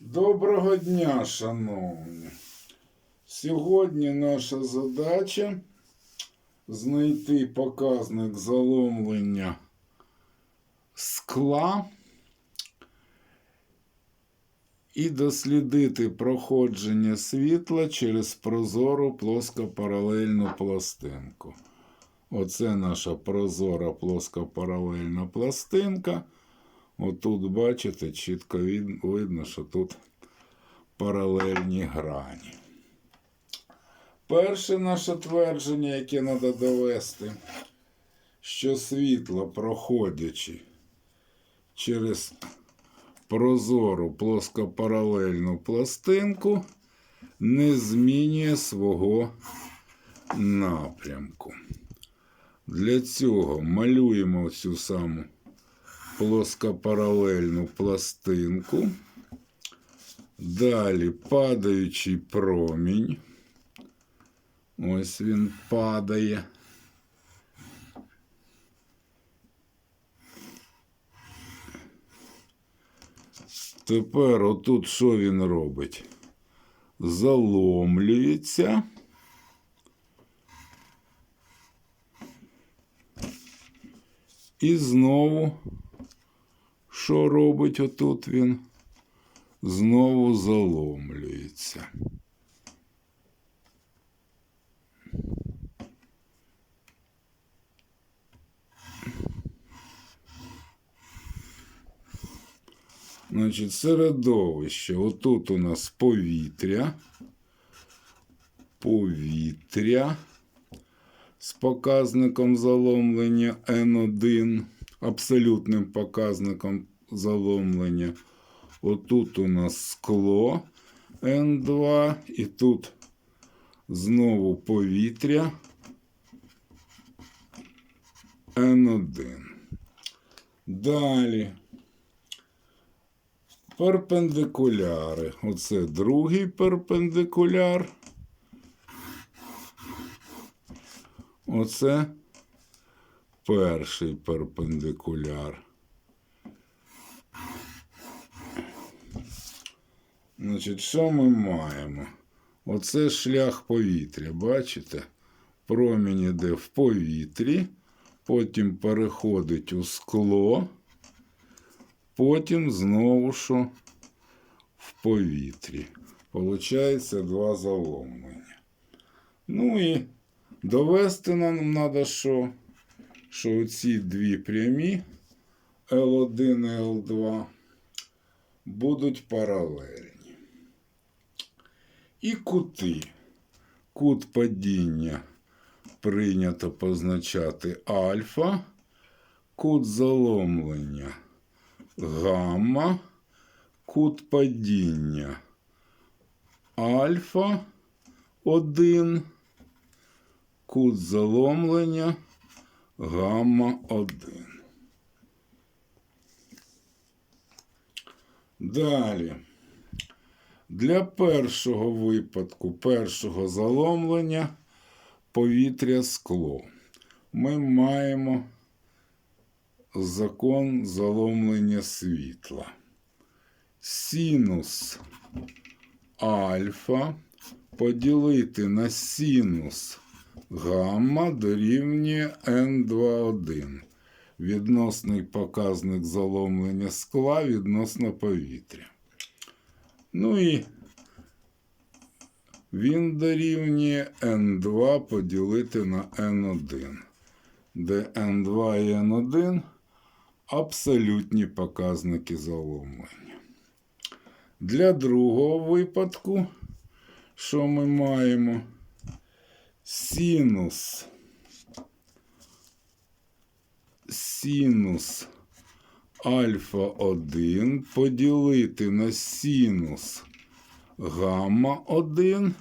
Доброго дня, шановні. Сьогодні наша задача знайти показник заломлення скла і дослідити проходження світла через прозору плоскопаралельну пластинку. Оце наша прозора плоскопаралельна пластинка. Отут, бачите, чітко видно, що тут паралельні грані. Перше наше твердження, яке треба довести, що світло, проходячи через прозору плоскопаралельну пластинку, не змінює свого напрямку. Для цього малюємо цю саму плоскопаралельну пластинку. Далі падаючий промінь. Ось він падає. Тепер отут що він робить? Заломлюється. І знову що робить отут він? Знову заломлюється. Значить, середовище. Отут у нас повітря. Повітря з показником заломлення N1, абсолютним показником заломлення. Отут у нас скло N2, і тут знову повітря N1. Далі. Перпендикуляри. Оце другий перпендикуляр. Оце перший перпендикуляр. Значить, що ми маємо? Оце шлях повітря, бачите? Промінь іде в повітрі, потім переходить у скло, потім знову що в повітрі. Получається два заломлення. Ну і довести нам треба що? Що ці дві прямі L1 і L2 будуть паралельні. І кути. Кут падіння прийнято позначати альфа, кут заломлення гамма, кут падіння альфа 1, кут заломлення гамма 1. Далі. Для першого випадку, першого заломлення повітря скло. Ми маємо закон заломлення світла. Синус альфа поділити на синус гамма дорівнює N21. Відносний показник заломлення скла відносно повітря. Ну і він дорівнює N2 поділити на N1, де N2 і N1 абсолютні показники заломлення. Для другого випадку, що ми маємо синус, синус альфа 1 поділити на синус гамма 1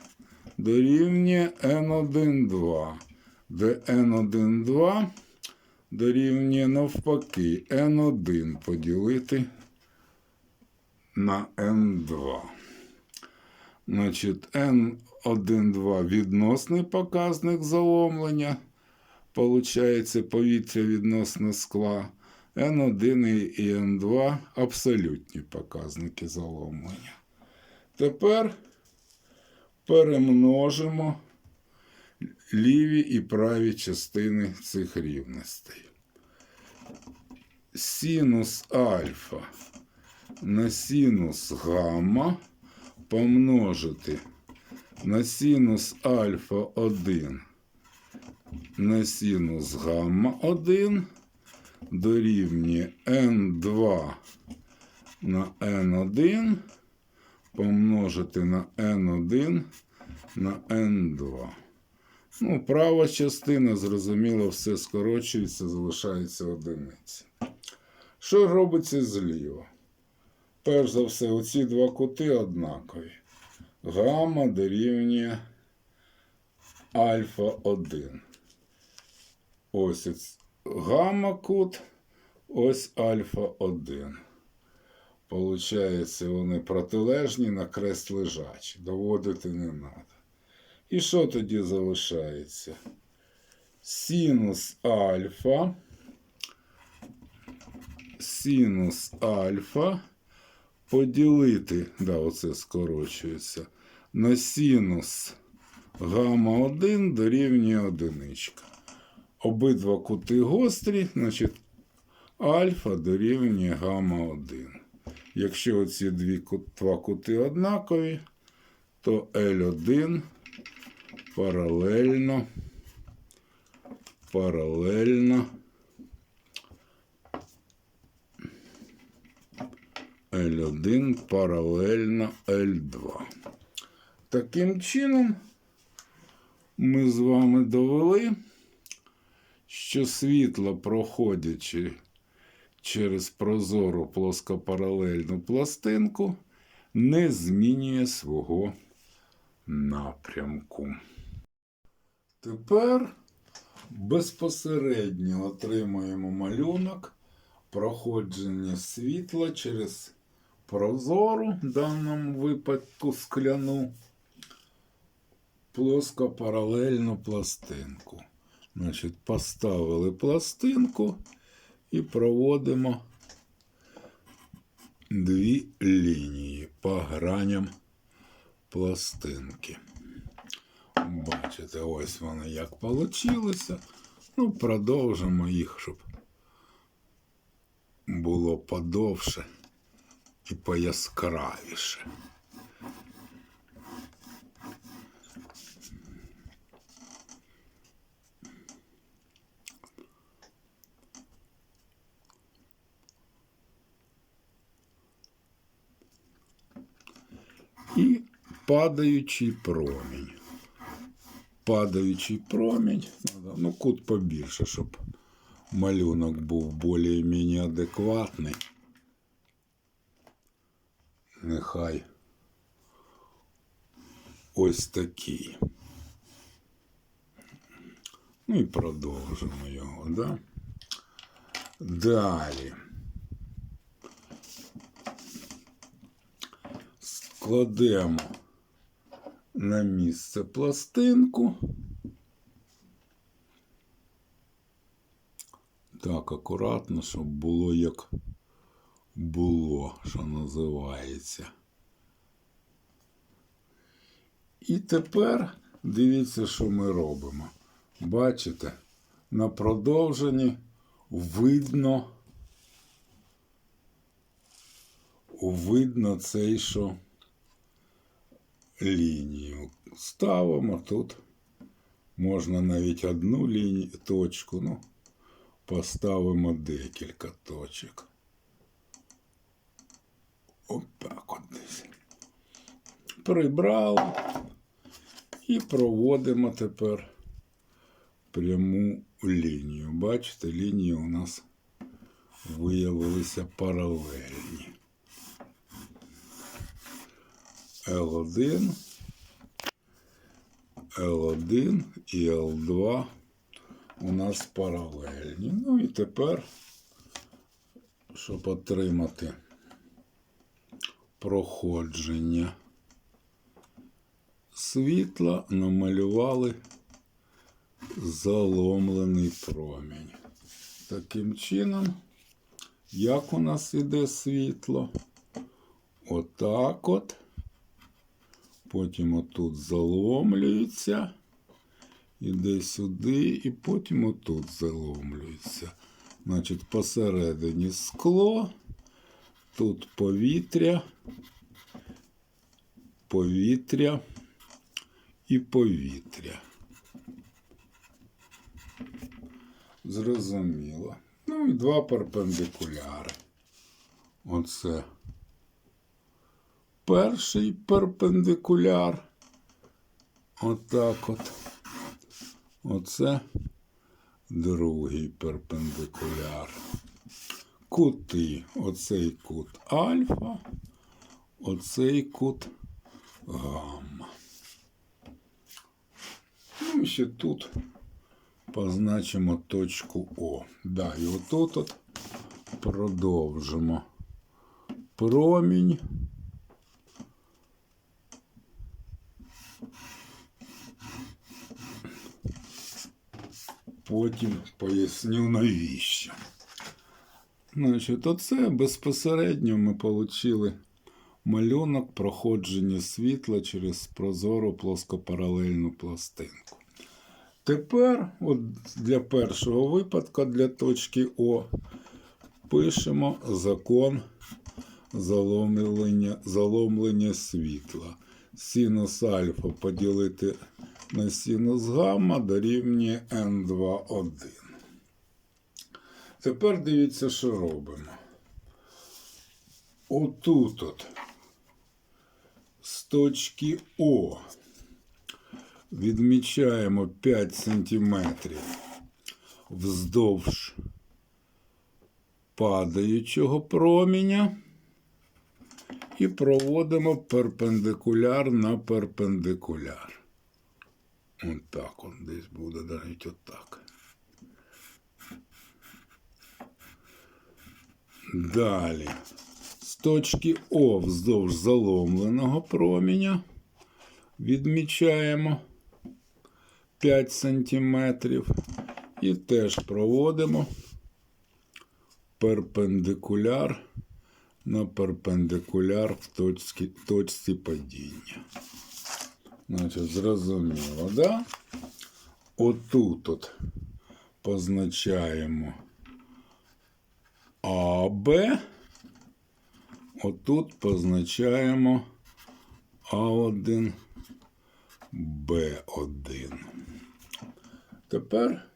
дорівнює N1,2, де N1,2 дорівнює навпаки N1 поділити на N2. Значить, N1,2 відносний показник заломлення. Получається повітря відносно скла. N1 і N2 абсолютні показники заломлення. Тепер перемножимо ліві і праві частини цих рівностей. Синус альфа на синус гамма помножити на синус альфа 1 на синус гамма 1 дорівнює n2 на n1 помножити на n1 на n2. Ну, права частина, зрозуміло, все скорочується, залишається одиниця. Що робиться зліва? Перш за все, оці два кути однакові. Гамма дорівнює альфа 1. Ось оц- гамма кут, ось альфа 1. Получається, вони протилежні на крест лежачі. Доводити не треба. І що тоді залишається? Синус альфа. Синус альфа поділити, да, оце скорочується, на синус гамма 1 дорівнює одиничка. Обидва кути гострі, значить альфа дорівнює гамма 1. Якщо оці дві два кути однакові, то L1 паралельно, паралельно L1 паралельно L2. Таким чином, ми з вами довели, що світло, проходячи через прозору плоскопаралельну пластинку, не змінює свого напрямку. Тепер безпосередньо отримуємо малюнок проходження світла через прозору, в даному випадку скляну, плоскопаралельну пластинку. Значить, поставили пластинку і проводимо дві лінії по граням пластинки. Бачите, ось вони як получилося. Ну, продовжимо їх, щоб було подовше і пояскравіше. І падаючий промінь. Падаючий промінь. надо, Ну, кут побільше, щоб малюнок був більш-менш адекватний. Нехай ось такий. Ну і продовжимо його, да? Далі. Складемо на місце пластинку. Так, акуратно, щоб було як було, що називається. І тепер дивіться, що ми робимо. Бачите, на продовженні видно, видно цей, що лінію. Ставимо тут. Можна навіть одну лінію, точку, ну, поставимо декілька точок. Отак от десь. Прибрали і проводимо тепер пряму лінію. Бачите, лінії у нас виявилися паралельні. L1, L1 і L2 у нас паралельні. Ну і тепер, щоб отримати проходження світла, намалювали заломлений промінь. Таким чином, як у нас іде світло? Отак от. Потім отут заломлюється. Іде сюди, і потім отут заломлюється. Значить, посередині скло, тут повітря, повітря і повітря. Зрозуміло. Ну і два перпендикуляри. Оце перший перпендикуляр. Отак от. Оце другий перпендикуляр. Кути. Оцей кут альфа, оцей кут гамма. Ну, і ще тут позначимо точку О. Да, і отут от продовжимо промінь. Потім поясню навіщо. Значить, оце безпосередньо ми отримали малюнок проходження світла через прозору плоскопаралельну пластинку. Тепер, от для першого випадку, для точки О, пишемо закон заломлення, заломлення світла. Синус альфа поділити на синус гамма дорівнює N2,1. Тепер дивіться, що робимо. Отут от з точки О відмічаємо 5 см вздовж падаючого проміння і проводимо перпендикуляр на перпендикуляр. От так он десь буде навіть отак. Далі. З точки О вздовж заломленого проміння відмічаємо 5 см і теж проводимо перпендикуляр на перпендикуляр в точці, точці падіння. Значить, зрозуміло, да? Отут от позначаємо АБ. Отут позначаємо А1, Б1. Тепер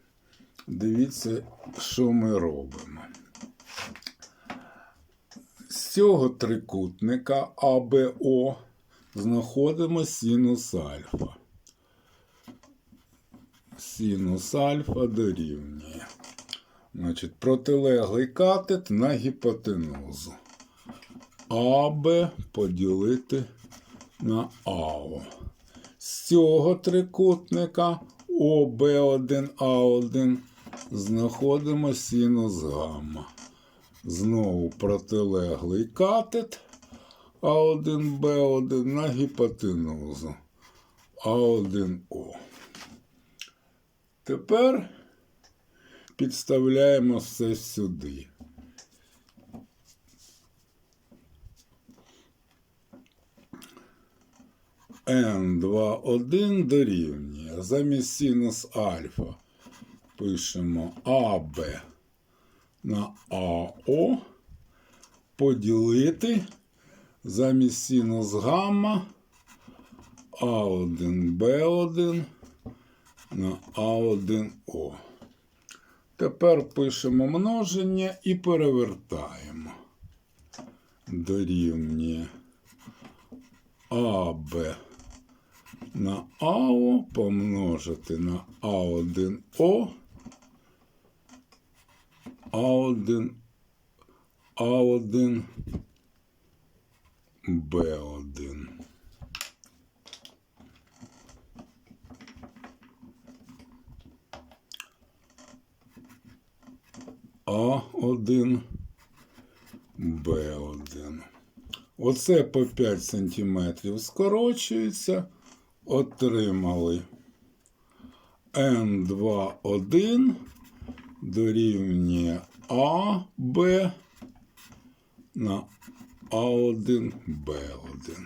дивіться, що ми робимо. З цього трикутника АБО знаходимо синус альфа. Синус альфа дорівнює. Значить, протилеглий катет на гіпотенузу. АБ поділити на АО. З цього трикутника ОБ1А1 знаходимо синус гамма. Знову протилеглий катет А1Б1 на гіпотенузу А1О. Тепер підставляємо все сюди. N2,1 дорівнює. Замість синус альфа пишемо АБ на АО поділити замість синус гамма А1Б1 на А1О. Тепер пишемо множення і перевертаємо. Дорівнює АБ на АО помножити на А1О, А1, А1, Б1. А1, Б1. Оце по 5 см скорочується. Отримали N2,1 дорівнює АБ на А1, Б1.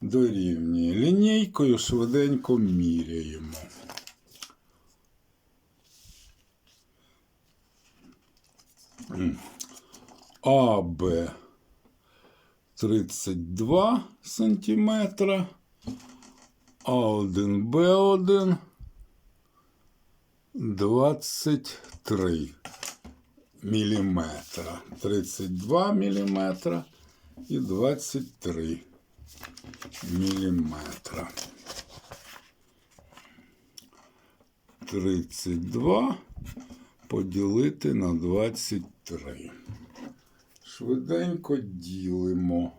дорівнює. Лінійкою швиденько міряємо. АБ 32 сантиметра, А1, Б1 23 міліметра. 32 міліметра і 23 міліметра. 32 поділити на 23. Швиденько ділимо.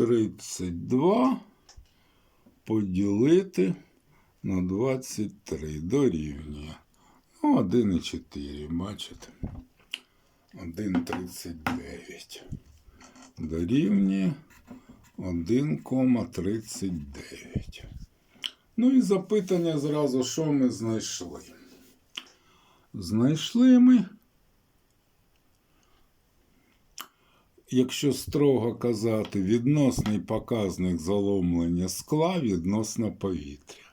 Тридцять два поділити на 23 дорівнює. Ну, 1,4, бачите? 1,39. Дорівнює 1,39. Ну і запитання зразу, що ми знайшли. Знайшли ми, якщо строго казати, відносний показник заломлення скла відносно повітря.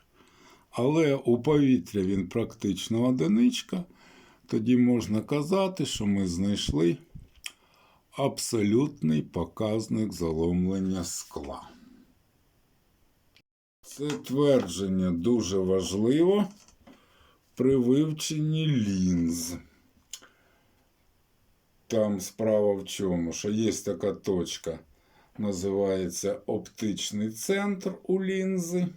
Але у повітря він практично одиничка, тоді можна казати, що ми знайшли абсолютний показник заломлення скла. Це твердження дуже важливо при вивченні лінз. Там справа в чому, що є така точка, називається оптичний центр у лінзи.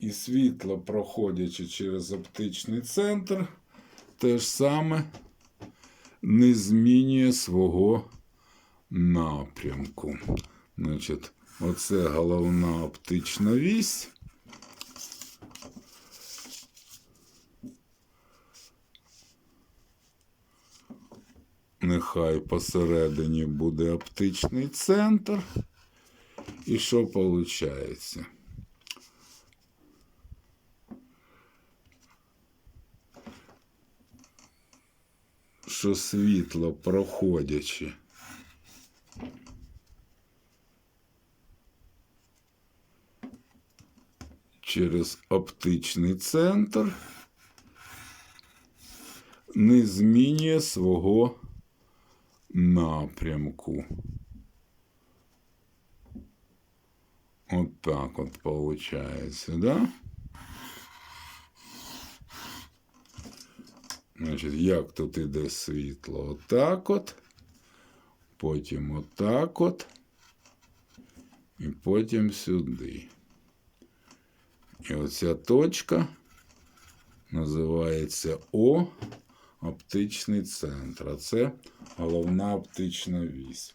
І світло, проходячи через оптичний центр, те ж саме не змінює свого напрямку. Значить, оце головна оптична вісь. Нехай посередині буде оптичний центр. І що виходить? Що світло проходячи через оптичний центр не змінює свого напрямку. От так от получается, да? Значить, як тут іде світло? Отак от, потім отак от, і потім сюди. І оця точка називається О оптичний центр. А це головна оптична вісь.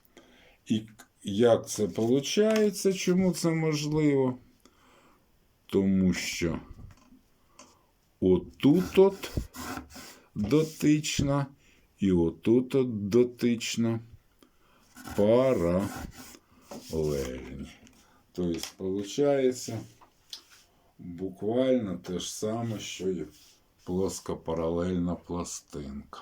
І як це виходить? Чому це можливо? Тому що отут от дотична і отут от дотична паралельні. Тобто, виходить буквально те ж саме, що і плоскопаралельна пластинка.